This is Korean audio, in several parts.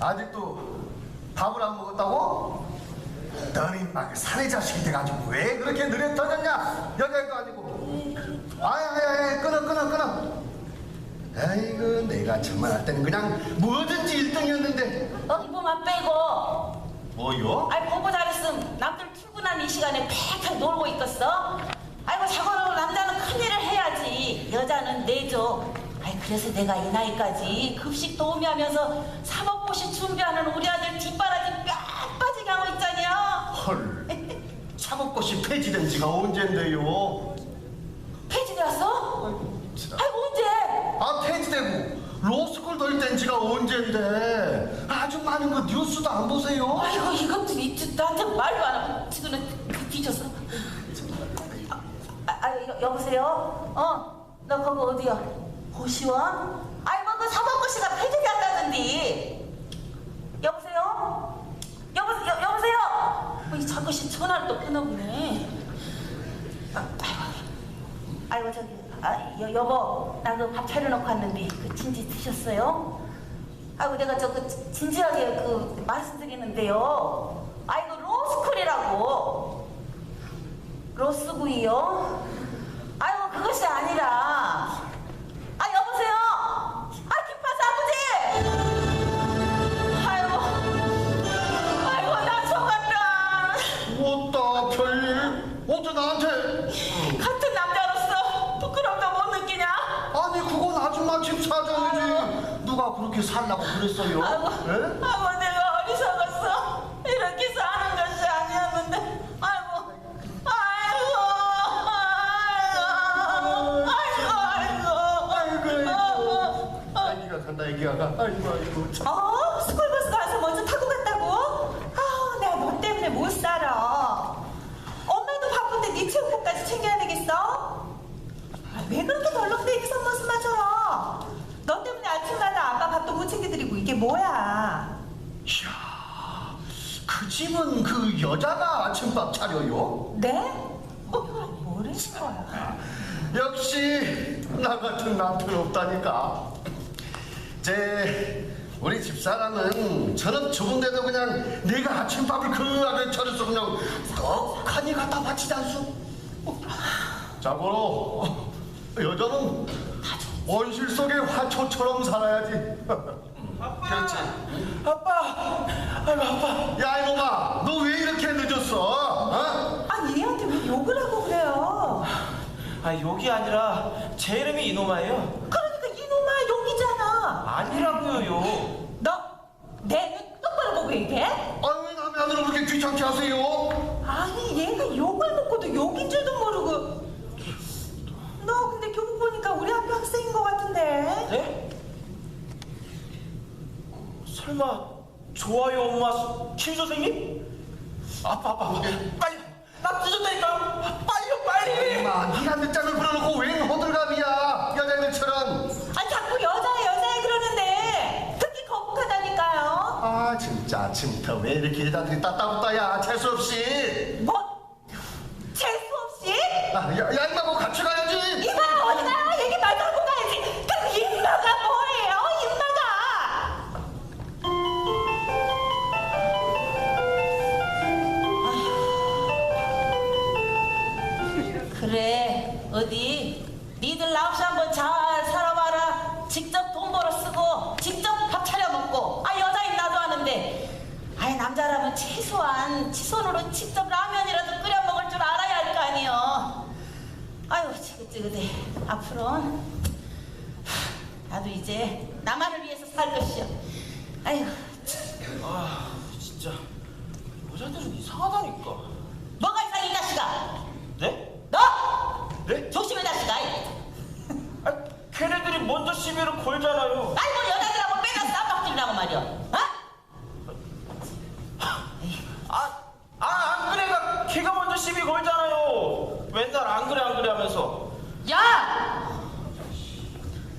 아직도 밥을 안 먹었다고? 너는 막 사내 자식이 돼가지고 왜 그렇게 느려 터졌냐? 여자애도 아니고. 아야야야 끊어 끊어 끊어. 아이고 내가 정말 할 때는 그냥 뭐든지 1등이었는데 어, 이거만 빼고. 뭐요? 아이, 보고 잘했음. 남들 출근하는 이 시간에 팩팩 놀고 있겠어? 아이고, 자고로 남자는 큰일을 해야지. 여자는 내줘. 아이, 그래서 내가 이 나이까지 급식 도우미하면서 사먹 고시 준비하는 우리 아들 뒷바라지 뼈 빠지게 하고 있잖여. 헐 사법고시 폐지된 지가 언젠데요? 폐지되었어? 아이, 언제? 아 폐지되고 로스쿨 돌된 지가 언젠데 아주 많은 거 뉴스도 안 보세요? 아이고, 이것들이 지- 나한테 말도 안 하고 지금은 그 뒤졌어. 아, 아, 여, 여보세요? 어, 너 거기 어디야? 고시원? 아이, 뭐, 그 사법고시가 폐지된다던데. 여보세요? 여보, 여, 여보세요? 어, 이 자꾸시 전화를 또 끊어보네. 아, 아이고, 아이고, 저기, 아, 여, 여보, 나 그 밥 차려놓고 왔는데, 그 진지 드셨어요? 아이고, 내가 저 그 진지하게 그 말씀드리는데요. 아이고, 로스쿨이라고. 로스구이요? 아이고, 그것이 아니라. 나한테 같은 남자로서 부끄럽다 못 느끼냐? 아니 그건 아줌마 집 사정이지 누가 그렇게 살라고 그랬어요? 아이고, 예? 아이고, 내가 어리석었어. 이렇게 사는 것이 아니었는데. 아이고, 아이고, 아이고, 아이고, 아이고. 아기가 간다 아기가 가 아이고 아이고 참. 어? 스쿨버스 가서 먼저 타고 갔다고? 아, 내가 너 때문에 못 살아. 엄마도 바쁜데 네 체육복까지 챙겨야 되겠어? 아, 왜 그렇게 덜렁대기 선머스만 쳐라? 너 때문에 아침마다 아빠 밥도 못 챙겨드리고 이게 뭐야? 이야 그 집은 그 여자가 아침밥 차려요? 네? 어, 뭐라는 거야? 역시 나 같은 남편 없다니까. 제 우리 집사람은 저녁 좋은데도 그냥 네가 아침밥을 그 아들 차려서 그냥 떡하니 갖다 바치지 않소. 자고로 여자는 원실 속의 화초처럼 살아야지. 그렇지. 아빠! 아이고 아빠! 야 이놈아, 너 왜 이렇게 늦었어? 어? 아니 얘한테 왜 욕을 하고 그래요? 아 욕이 아니라 제 이름이 이놈아예요. 그러니까 이놈아 욕이잖아. 아니라고요 욕. 너, 내 똑바로 보고 얘기해? 아왜 남의 아들을 그렇게 귀찮게 하세요? 아니 얘가 욕을 먹고도 욕인 줄도 모르고 교복 보니까 우리 학교 학생인 것 같은데 네? 설마 좋아요 엄마 김 선생님? 아빠 아빠 아빠 빨리 나 늦었다니까 빨리요 빨리 엄마, 네가 늦잠을 부려놓고 웬 호들갑이야 여자애들처럼. 아니 자꾸 여자애 여자애 그러는데 듣기 거북하다니까요 아 진짜 아침부터 왜 이렇게 여자들이 따따붙다야 재수 없이. 뭐? 걸잖아요 아이고 여자들하고 빼나 싸움박질라고 말이야 어? 아, 아, 안 그래가 걔가 먼저 시비 걸잖아요. 맨날 안 그래, 안 그래 하면서. 야!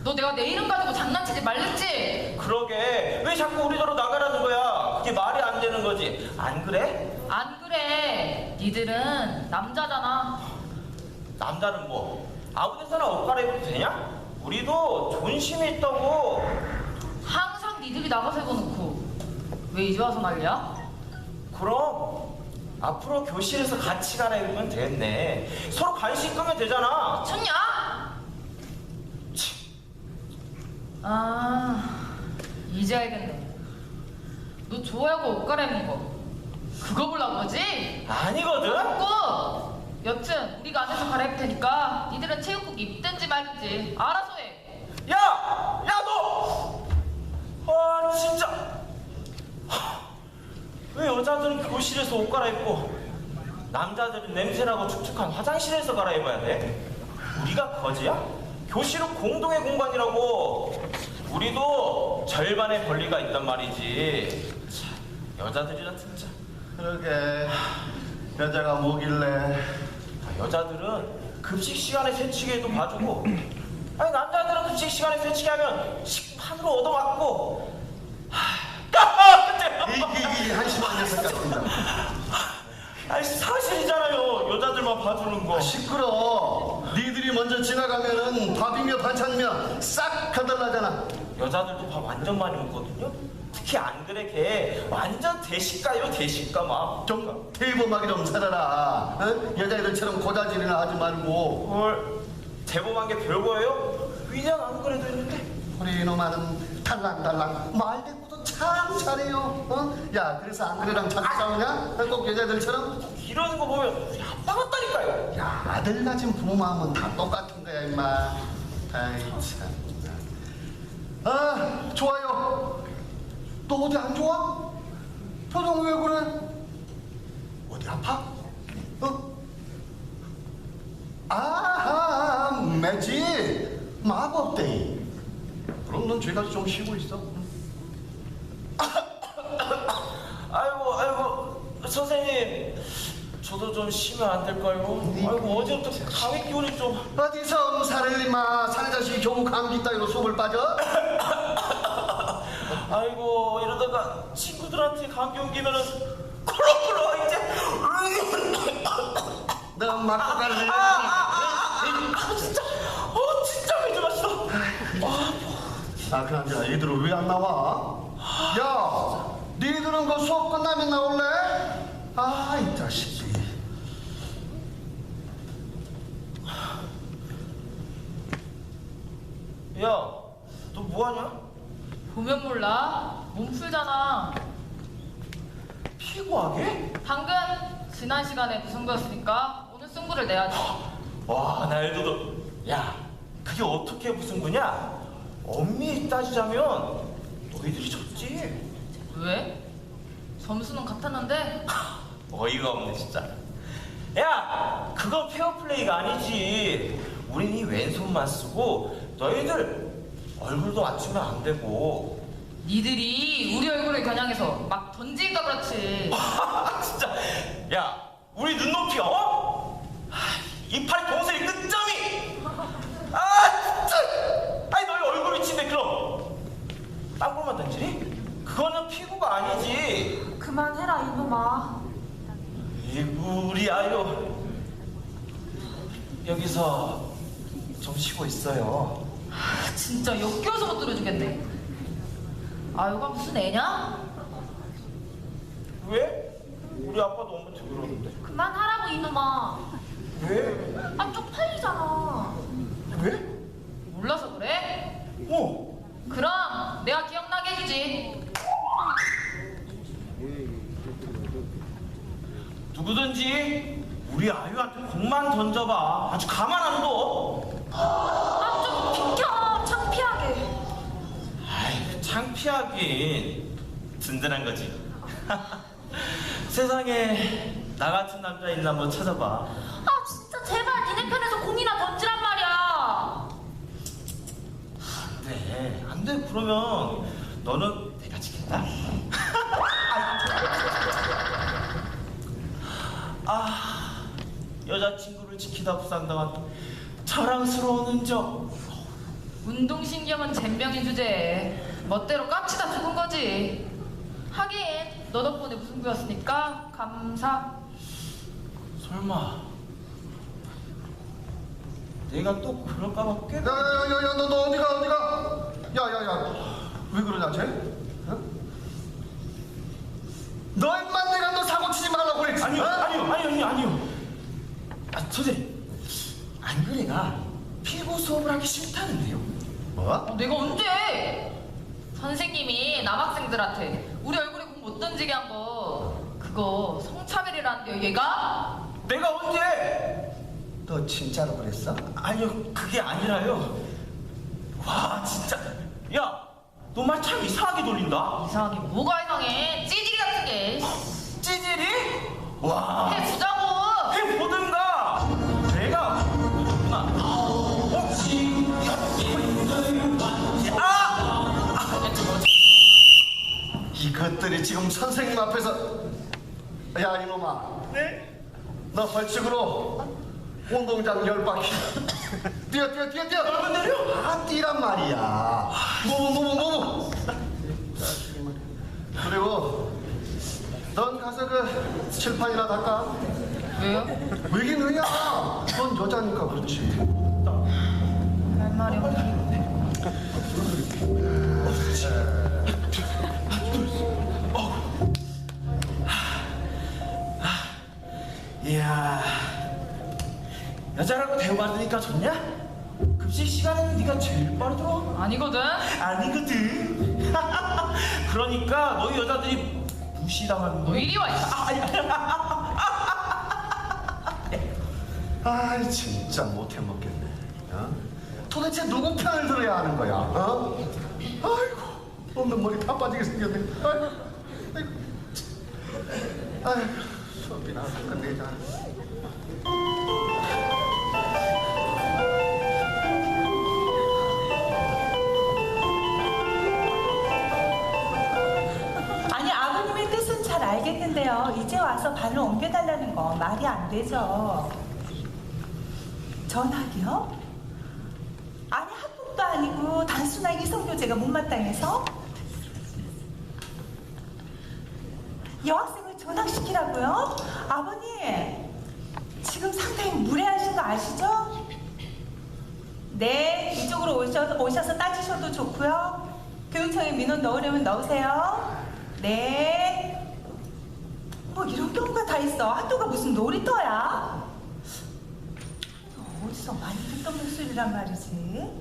너 내가 내 이름 가지고 장난치지 말랬지? 그러게, 왜 자꾸 우리더러 나가라는 거야? 그게 말이 안 되는 거지. 안 그래? 안 그래. 니들은 남자잖아. 남자는 뭐, 아무 데서나 옷 갈아입어도 되냐? 우리도 존심이 있다고. 항상 니들이 나가서 입어놓고 왜 이제 와서 난리야? 그럼 앞으로 교실에서 같이 갈아입으면 됐네. 서로 관심 끄면 되잖아. 미쳤냐? 아 이제 알겠네 너 좋아하고 옷 갈아입는 거 그거 보려고 그러지? 아니거든. 꼭 여튼 우리가 안에서 갈아입을 테니까 니들은 체육복 입든지 말든지 알아서 해 야, 야 너. 아 진짜. 하, 왜 여자들은 교실에서 옷 갈아입고 남자들은 냄새나고 축축한 화장실에서 갈아입어야 돼? 우리가 거지야? 교실은 공동의 공간이라고. 우리도 절반의 권리가 있단 말이지. 참, 여자들이라 진짜. 그러게 여자가 뭐길래 아, 여자들은 급식 시간에 새치기에도 봐주고 아니 남자들은 급식 시간에 새치기 하면 식판으로 얻어맞고 하, 근데 이, 이, 이 한심한 녀석 같습니다 아니 사실이잖아요. 여자들만 봐주는 거. 시끄러. 니들이 먼저 지나가면은 밥이며 반찬이며 싹 가달라잖아. 여자들도 밥 완전 많이 먹거든요. 특히 안 그래 걔. 완전 대식가요 대식가 막. 좀 대범하게 좀 살아라. 어? 여자애들처럼 고자질이나 하지 말고. 헐. 대범한 게 별거예요? 위장 안 그래도 했는데. 우리 이놈아는 달랑달랑 말대꾸도 참 잘해요 어? 야 그래서 안 그래랑 자주 싸우냐? 어, 꼭 여자들처럼? 이러는 거 보면 우리 아빠 같다니까요 야 아들 가진 부모 마음은 다 똑같은 거야 임마 아이 참. 아 좋아요 너 어디 안 좋아? 표정 왜 그래? 어디 아파? 어? 아하 매지 마법땡이 그럼 넌 죄까지 좀 쉬고 있어 아이고 아이고 선생님 저도 좀 쉬면 안 될까요? 아이고 어제부터 감기 기운이 좀 어디서 음사를 임마 사내 자식이 겨우 감기 따위로 속을 빠져? 아이고 이러다가 친구들한테 감기 옮기면은 콜록콜록 이제 너 맞고 갈래? 아 진짜 어 진짜 왜 들었어 아, 그나저나 얘들은 왜 안 나와? 야, 니들은 그 수업 끝나면 나올래? 아, 이 자식이. 야 너 뭐하냐? 보면 몰라 몸 풀잖아 피고하게? 방금 지난 시간에 무승부였으니까 오늘 승부를 내야지 와 날도도 야 그게 어떻게 무슨 거냐? 엄밀히 따지자면 너희들이 졌지 왜? 점수는 같았는데 어이가 없네 진짜. 야, 그건 페어플레이가 아니지. 우린 이 왼손만 쓰고 너희들 얼굴도 맞추면 안 되고. 니들이 우리 얼굴을 겨냥해서 막 던지니까 그렇지 아, 진짜. 야, 우리 눈높이 어? 하, 이팔 동생이 끝점이. 아, 진짜. 아니 너희 얼굴 위치인데 그럼 땅볼만 던지니? 그거는 피구가 아니지. 그만해라 이놈아. 이구 우리 아유 여기서 좀 쉬고 있어요. 아, 진짜 역겨워서 못 들어주겠네 아유가 무슨 애냐? 왜? 우리 아빠도 엄마한테 그러는데. 그만하라고 이놈아. 왜? 아 쪽팔리잖아. 왜? 몰라서 그래? 어? 그럼 내가 기억나게 해주지 누구든지 우리 아유한테 공만 던져봐. 아주 가만 안 둬. 아 좀 비켜 창피하게. 아이 창피하긴 든든한 거지. 세상에 나 같은 남자 있나 한번 찾아봐. 아 진짜 제발 니네 편에서 공이나 던지란 말이야. 네, 안 돼. 그러면 너는 내가 지킨다. 아, 여자친구를 지키다 부상당한 자랑스러운 흔적. 운동신경은 잼병인 주제에 멋대로 깝치다 죽은 거지 하긴 너 덕분에 무승부였으니까 감사 설마 내가 또 그럴까봐 꽤 야, 야, 야, 야, 너, 너 어디가, 어디가? 야, 야, 야. 왜 그러냐, 쟤? 어? 너 임마 내가 너 사고 치지 말라고 그랬지 아니요, 어? 아니요, 아니요, 아니요. 아, 선생님. 안 그래가 피고 수업을 하기 싫다는데요. 뭐? 어, 내가 언제? 선생님이 남학생들한테 우리 얼굴에 공 못 던지게 한 거 그거 성차별이라는데요 얘가? 내가 언제? 너 진짜로 그랬어? 아니요, 그게 아니라요. 와, 진짜. 야, 너 말 참 이상하게 돌린다. 이상하게 뭐가 이상해 찌질이 같은 게 찌질이? 와. 지금 선생님 앞에서 야 이놈아. 네? 너 벌칙으로 운동장 열 바퀴. 뛰어 뛰어 뛰어 뛰어. 얼른 내려? 아 뛰란 말이야. 무브 무브 무브 그리고 넌 가서 그 칠판이나 닦아. 왜요? 왜긴 왜냐? 넌 여자니까 그렇지. 할 말이 없네 야. 여자라고 대우받으니까 좋냐? 급식 시간에는 네가 제일 빠르더라. 아니거든 아니거든. 그러니까 너희 여자들이 무시당하는 너 거. 이리 와 이- 아, 아이 진짜 못해 먹겠네 어? 도대체 누구 편을 들어야 하는 거야 어? 아이고 없는 머리 다 빠지게 생겼네 아이고 아이고 아이고 수업이나 끝내자 알겠는데요. 이제 와서 발로 옮겨달라는 건 말이 안 되죠. 전학이요? 아니 학폭도 아니고 단순한 이성교제가 못마땅해서 여학생을 전학시키라고요? 아버님 지금 상당히 무례하신 거 아시죠? 네 이쪽으로 오셔서, 오셔서 따지셔도 좋고요 교육청에 민원 넣으려면 넣으세요 네. 뭐 이런 경우가 다 있어. 학교가 무슨 놀이터야? 어디서 많이 듣던 목소리란 말이지?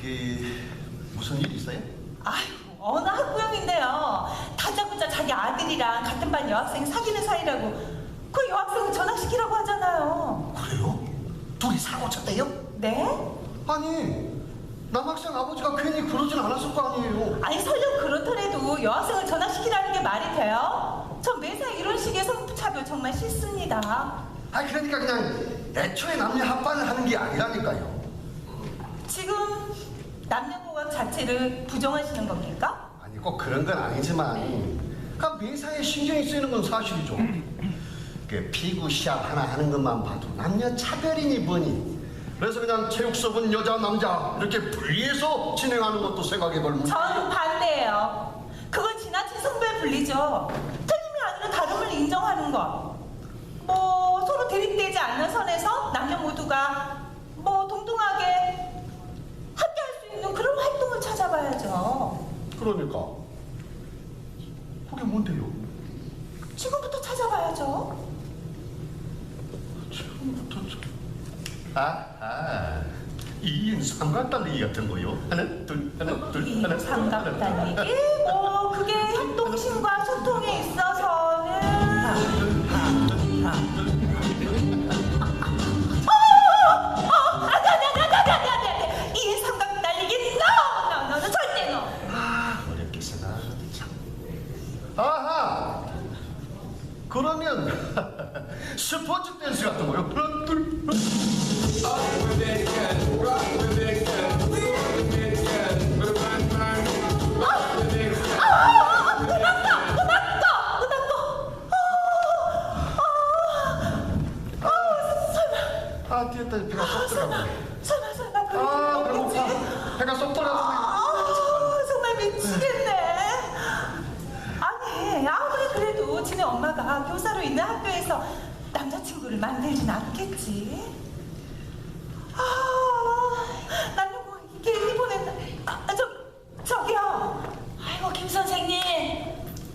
그 무슨 일 있어요? 아이고, 어느 학부형인데요. 다짜고짜 자기 아들이랑 같은 반 여학생 사귀는 사이라고 그 여학생을 전학시키라고 하잖아요. 그래요? 둘이 사고 쳤대요? 네? 아니 남학생 아버지가 괜히 그러진 않았을 거 아니에요 아니 설령 그렇더라도 여학생을 전학시키라는 게 말이 돼요? 전 매사 이런 식의 성차별 정말 싫습니다. 아니 그러니까 그냥 애초에 남녀 합반을 하는 게 아니라니까요 지금 남녀공학 자체를 부정하시는 겁니까? 아니 꼭 그런 건 아니지만 그러니까 매사에 신경이 쓰이는 건 사실이죠. 그 피구 시합 하나 하는 것만 봐도 남녀 차별이니 뭐니. 그래서 그냥 체육 수업은 여자 남자 이렇게 분리해서 진행하는 것도 생각해볼 문제. 전 반대예요. 그건 지나친 성별 분리죠. 인정하는 것. 뭐 서로 대립되지 않는 선에서 남녀 모두가 뭐 동등하게 함께 할 수 있는 그런 활동을 찾아봐야죠. 그러니까 그게 뭔데요? 지금부터 찾아봐야죠. 처음부터 저... 아아 이인 삼각달리기 같은 거요. 하나 둘 하나 둘이 하나 둘, 하나. 삼각달리기 뭐 그게 협동심과 소통에 있어 서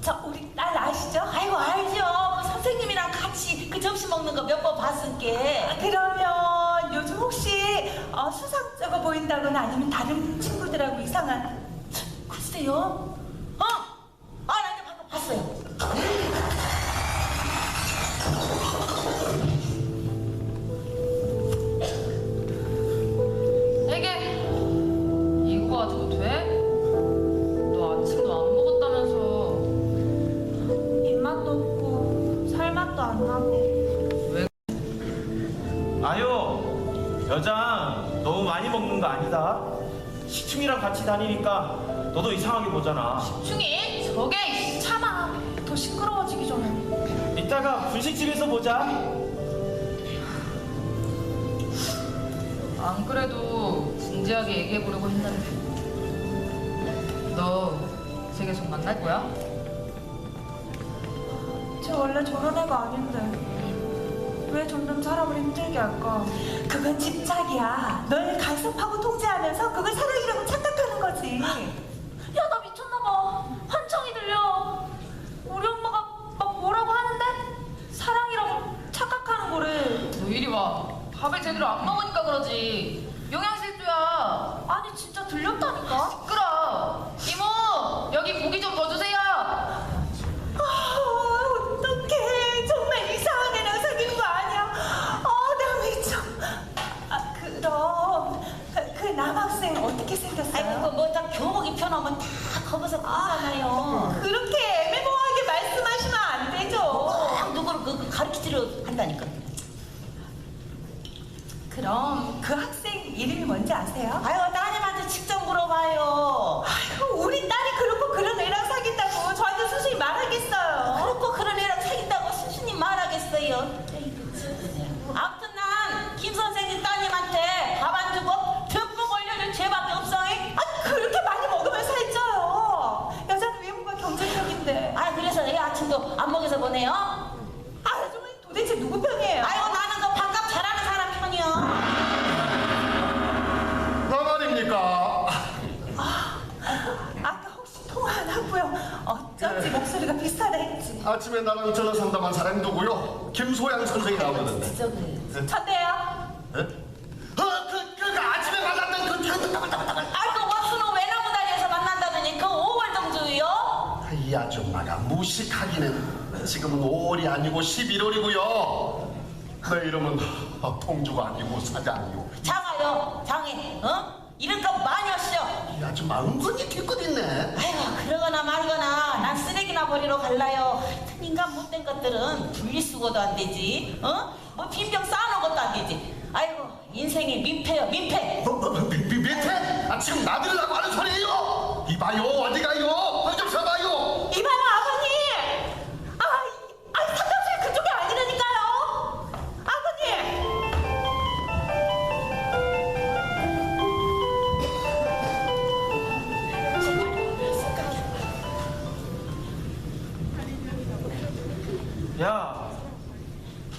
저 우리 딸 아시죠? 아이고 알죠. 선생님이랑 같이 그 점심 먹는 거 몇 번 봤을게. 아, 그러면 요즘 혹시 어, 수상쩍어 보인다거나 아니면 다른 친구들하고 이상한 글쎄요. 어? 아, 나도 방금 봤어요. 10층이랑 같이 다니니까 너도 이상하게 보잖아. 충이 저게 참아 더 시끄러워지기 전에 이따가 분식집에서 보자. 안 그래도 진지하게 얘기해보려고 했는데 너 제게서 만날 거야? 쟤 원래 저런 애가 아닌데 왜 점점 사람을 힘들게 할까? 그건 집착이야. 널 간섭하고 통제하면서 그걸 사랑이라고 착각하는 거지. 야 나 미쳤나봐 환청이 들려 우리 엄마가 막 뭐라고 하는데 사랑이라고 착각하는 거래 너 이리 와 밥을 제대로 안 먹으니까 그러지 한다니까. 그럼 그 학생 이름이 뭔지 아세요? 아침에 나랑 전화 상담한 사람이 누구요? 김소양 선생이. 진짜 그래. 천대요. 예? 어, 그, 그, 그 아침에 만났던 그, 그, 아그 원수는 외나무 다리에서 만난다더니 그 5월 동주요? 이 아줌마가 무식하기는 지금은 5월이 아니고 11월이고요. 내 이름은 통주가 아니고 사장이고. 장아요 장애 어? 이름값 많이 하시죠? 이 아줌마 은근히 뒤끝 있네. 아이고 그러거나 말거나 난 쓰레기나 버리러 갈라요 인간 못된 것들은 분리수거도 안 되지 어? 뭐 빈병 쌓아놓은 것도 안 되지 아이고 인생이 민폐요 민폐 미, 미, 밑에? 아, 지금 나들으라고 하는 소리예요. 이봐요, 어디 가요? 야,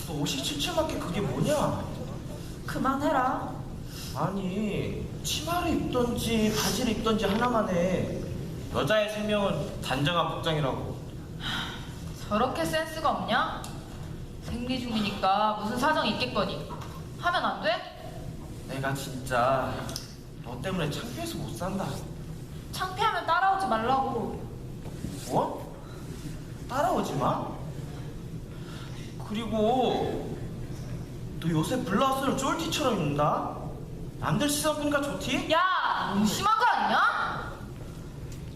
너 옷이 칠칠맞게 그게 뭐냐? 그만해라. 아니, 치마를 입던지 바지를 입던지 하나만 해. 여자의 생명은 단정한 복장이라고. 저렇게 센스가 없냐? 생리 중이니까 무슨 사정이 있겠거니 하면 안 돼? 내가 진짜 너 때문에 창피해서 못 산다. 창피하면 따라오지 말라고 뭐? 따라오지 마. 그리고 너 요새 블라우스를 쫄티처럼 입는다. 남들 시선 끄니까 좋지? 야 너무 심한 거 아니냐?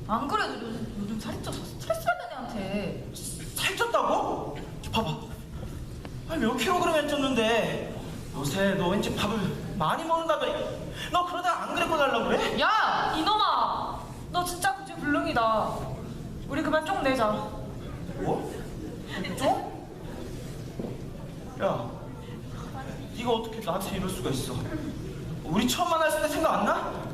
안 그래도 요즘, 요즘 살이 쪄서 스트레스 받는 애한테 살쪘다고? 봐봐. 아니 몇 킬로그램 쪘는데 요새 너 왠지 밥을 많이 먹는다더니 너 그러다 안 그랬고 달라고 그래? 야 이놈아 너 진짜 그지 불능이다 우리 그만 쪽 내자 뭐? 좀? 야, 네가 어떻게 나한테 이럴 수가 있어? 우리 처음 만났을 때 생각 안 나?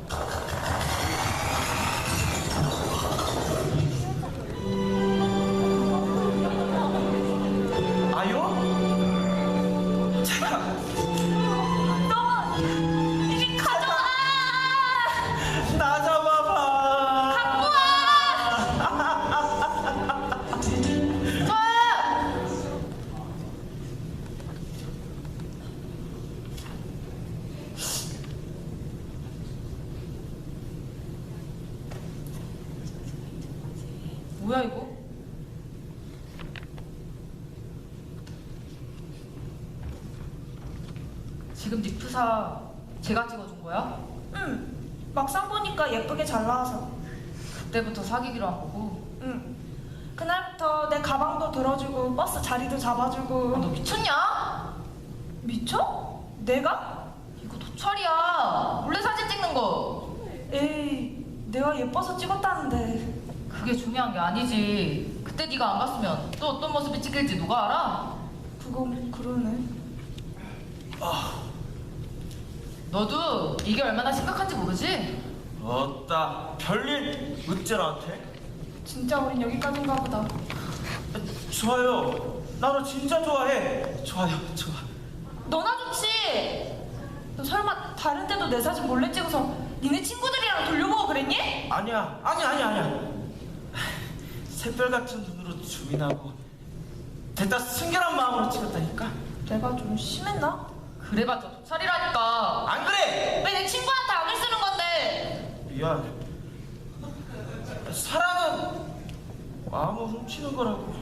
지금 네 프사 제가 찍어준 거야? 응. 막상 보니까 예쁘게 잘 나와서. 그때부터 사귀기로 한 거고. 응. 그날부터 내 가방도 들어주고 버스 자리도 아, 잡아주고. 너 미쳤냐? 미쳐? 내가? 이거 도찰이야. 몰래 사진 찍는 거. 에이, 내가 예뻐서 찍었다는데. 그게 중요한 게 아니지. 그때 네가 안 갔으면 또 어떤 모습이 찍힐지 누가 알아? 그건 그러네. 너도 이게 얼마나 심각한지 모르지? 어따 별일 어째 나한테? 진짜 우린 여기까지인가 보다. 좋아요. 나너 진짜 좋아해. 좋아요, 좋아. 너나 좋지? 너 설마 다른 때도 내 사진 몰래 찍어서 니네 친구들이랑 돌려보고 그랬니? 아니야, 아니야, 아니야, 아니야. 새별 같은 눈으로 주민하고 됐다 순결한 마음으로 찍었다니까. 내가 좀 심했나? 그래봤자 도찰이라니까. 안 그래? 왜 내 친구한테 악을 쓰는 건데? 미안. 사랑은 마음을 훔치는 거라고.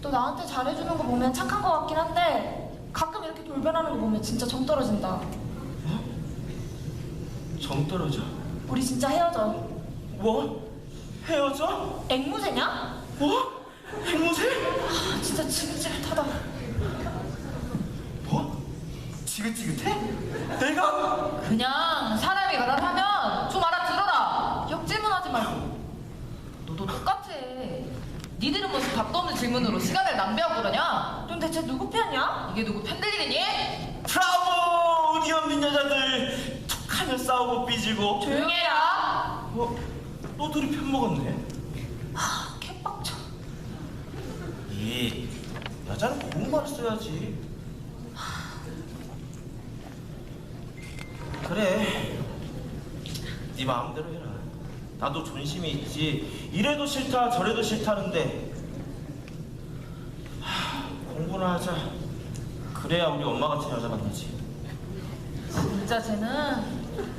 너 나한테 잘해주는 거 보면 착한 거 같긴 한데 가끔 이렇게 돌변하는 거 보면 진짜 정 떨어진다. 정 떨어져. 우리 진짜 헤어져. 뭐? 헤어져? 앵무새냐? 뭐? 행무새? 아, 진짜 지긋지긋하다. 뭐? 지긋지긋해? 내가? 그냥 사람이 말하면 좀 알아들어라. 역질문하지 말고. 너도 똑같아. 니들은 무슨 답도 없는 질문으로 시간을 낭비하고 그러냐? 넌 대체 누구 편이야? 이게 누구 팬들이니? 브라보! 의리 없는 여자들 툭하면 싸우고 삐지고 조용히 해라. 어? 너 둘이 편 먹었네 아, 개빡쳐. 이 여자는 고운 말을 써야지 그래 네 마음대로 해라 나도 존심이 있지 이래도 싫다 저래도 싫다는데 하, 공부나 하자 그래야 우리 엄마 같은 여자 만나지 진짜 쟤는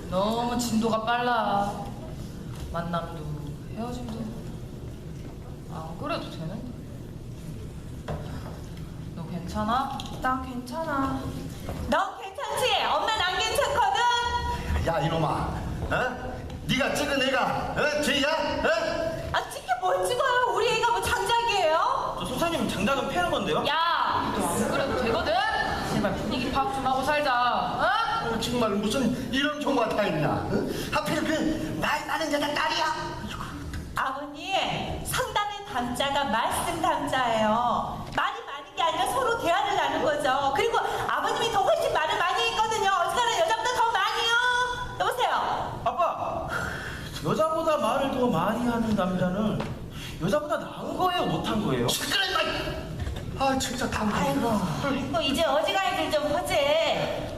너무 진도가 빨라. 만남도 헤어짐도 안 그래도 되는데. 너 괜찮아? 난 괜찮아. 너 괜찮지? 괜찮거든? 야 이놈아 어? 네가 찍은 애가 어? 쟤야? 어? 아 찍게 뭘 찍어요? 우리 애가 뭐 장작이에요? 저 소사님 장작은 패는 건데요? 야, 너안 그래도 되거든? 제발 분위기 파악 좀 하고 살자. 어? 어, 정말 무슨 이런 경우가 다 있나 어? 하필 그 나이 많은 여자 딸이야 아버님 상담의 담자가 말씀 담자예요. 말이 많은 게 아니라 서로 대화를 나눈 거죠. 그리고 더 많이 하는 남자는 여자보다 나은 거예요 못한 거예요? 시끄러 임마 아 진짜 당근 아이고, 아이고 이제 어지간히들 좀 하지.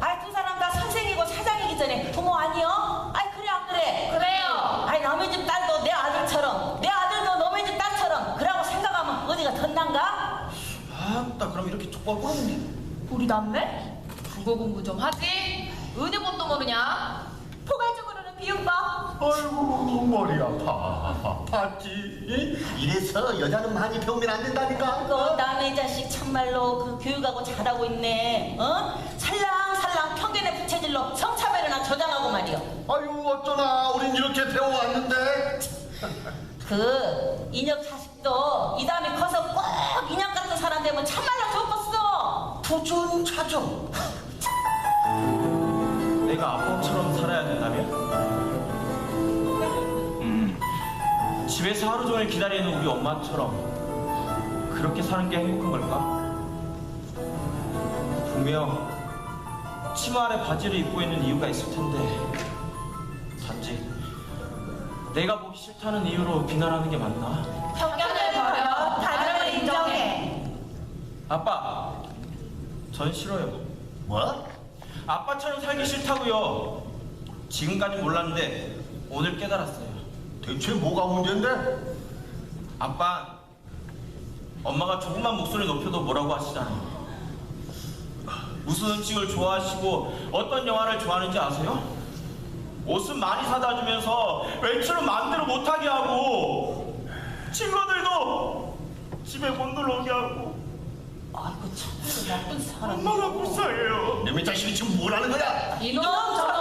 아이 두 사람 다 선생이고 사장이기 전에 부모 아니요? 아이 그래 안 그래? 그래요. 아이 남의 집 딸도 내 아들처럼 내 아들도 너의 집 딸처럼 그러고 생각하면 어디가 덧난가? 아따 그럼 이렇게 족발 꼬는데 우리 남매? 국어 공부 좀 하지? 은혜법도 모르냐? 포괄적으로는 비웃봐. 아이고 머리 아파 봤지? 이래서 여자는 많이 배우면 안 된다니까 너 남의 자식 참말로 그 교육하고 잘하고 있네. 어? 살랑살랑 편견의 부채질로 성차별이나 저장하고 말이여. 아유 어쩌나 우린 이렇게 배워왔는데 그 인혁 자식도 이 다음에 커서 꼭 인혁 같은 사람 되면 참말로 좋겠어. 부준 차죠 내가 아빠처럼 살아야 된다면? 집에서 하루 종일 기다리는 우리 엄마처럼 그렇게 사는 게 행복한 걸까? 분명 치마 아래 바지를 입고 있는 이유가 있을 텐데 단지 내가 보기 싫다는 이유로 비난하는 게 맞나? 편견을 버려. 다름을 인정해. 아빠, 전 싫어요. 뭐? 아빠처럼 살기 싫다고요. 지금까지 몰랐는데 오늘 깨달았어요. 대체 뭐가 문제인데? 아빠, 엄마가 조금만 목소리 높여도 뭐라고 하시잖아요. 무슨 음식을 좋아하시고 어떤 영화를 좋아하는지 아세요? 옷은 많이 사다 주면서 외출은 마음대로 못하게 하고 친구들도 집에 못 놀러 오게 하고 아이고 참 나쁜 사람. 얼마나 불쌍해요. 너희 자식이 지금 뭐라는 거야? 이놈 저놈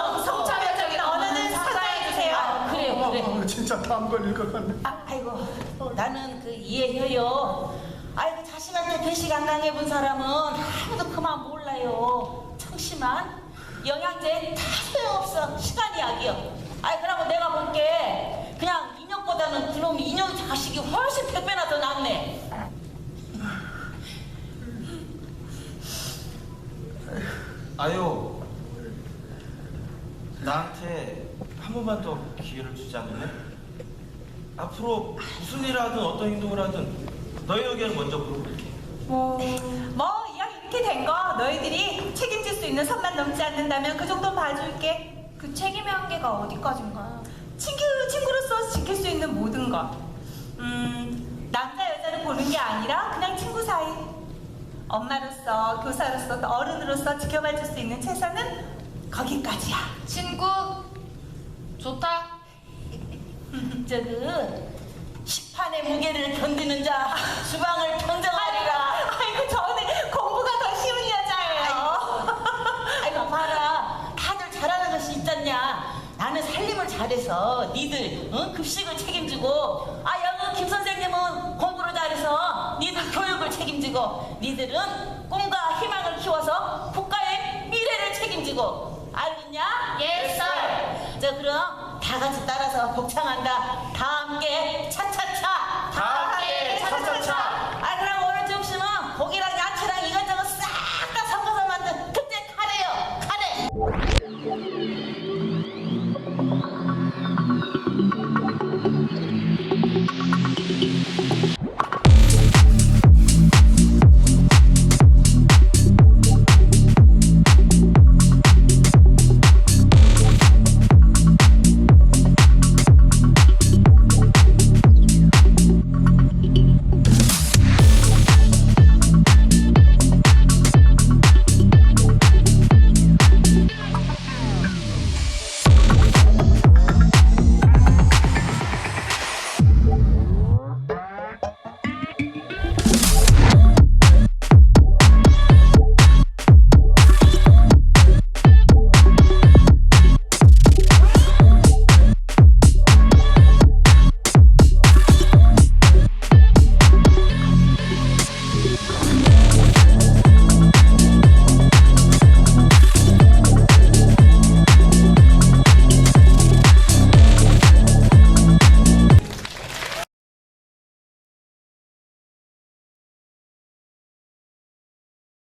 진짜 담 걸릴 것 같네. 아, 아이고 나는 그 이해해요. 아이고 자식한테 배식 안 당해본 사람은 아무도 그만 몰라요. 청심한 영양제 다 소용없어. 시간이 약이요. 아이 그러고 내가 볼게 그냥 인형보다는 그놈 인형 자식이 훨씬 백 배나 더 낫네. 아유, 나한테 한 번만 더 기회를 주지 않을래? 앞으로 무슨 일을 하든 어떤 행동을 하든 너희 의견을 먼저 물어볼게. 뭐 이왕 이렇게 된 거 너희들이 책임질 수 있는 선만 넘지 않는다면 그 정도는 봐줄게. 그 책임의 한계가 어디까지인가? 친구 친구로서 지킬 수 있는 모든 것. 음 남자 여자를 보는 게 아니라 그냥 친구 사이. 엄마로서 교사로서 또 어른으로서 지켜봐 줄 수 있는 최선은 거기까지야. 친구 좋다. 저그 시판의 무게를 견디는 자 주방을 평정하리라. 아이고 저는 공부가 더 쉬운 여자예요. 아이고 봐라 다들 잘하는 것이 있잖냐 나는 살림을 잘해서 니들 어? 급식을 책임지고 아 여기 김 선생님은 공부를 잘해서 니들 교육을 책임지고 니들은 꿈과 희망을 키워서 국가의 미래를 책임지고 알겠냐? Yes, sir. 저 그럼 다 같이 따라서 복창한다. 다